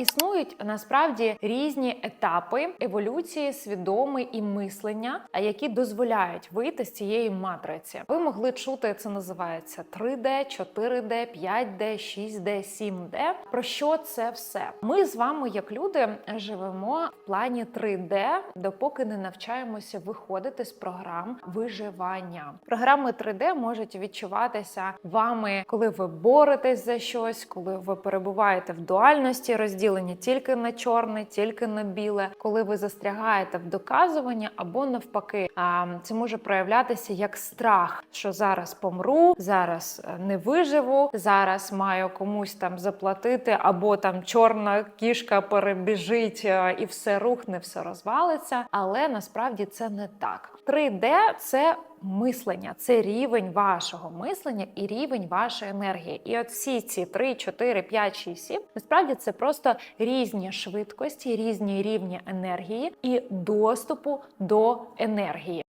Існують насправді різні етапи еволюції свідоми і мислення, які дозволяють вийти з цієї матриці. Ви могли чути, це називається 3D, 4D, 5D, 6D, 7D. Про що це все? Ми з вами, як люди, живемо в плані 3D, допоки не навчаємося виходити з програм виживання. Програми 3D можуть відчуватися вами, коли ви боретесь за щось, коли ви перебуваєте в дуальності, розділені тільки на чорне, тільки на біле, коли ви застрягаєте в доказуванні або навпаки. Це може проявлятися як страх, що зараз помру, зараз е, не виживу, зараз маю комусь там заплатити, або там чорна кішка перебіжить е, і все рухне, все розвалиться. Але насправді це не так. 3D – це мислення, це рівень вашого мислення і рівень вашої енергії. І от всі ці 3, 4, 5, 6, 7, насправді це просто різні швидкості, різні рівні енергії і доступу до енергії.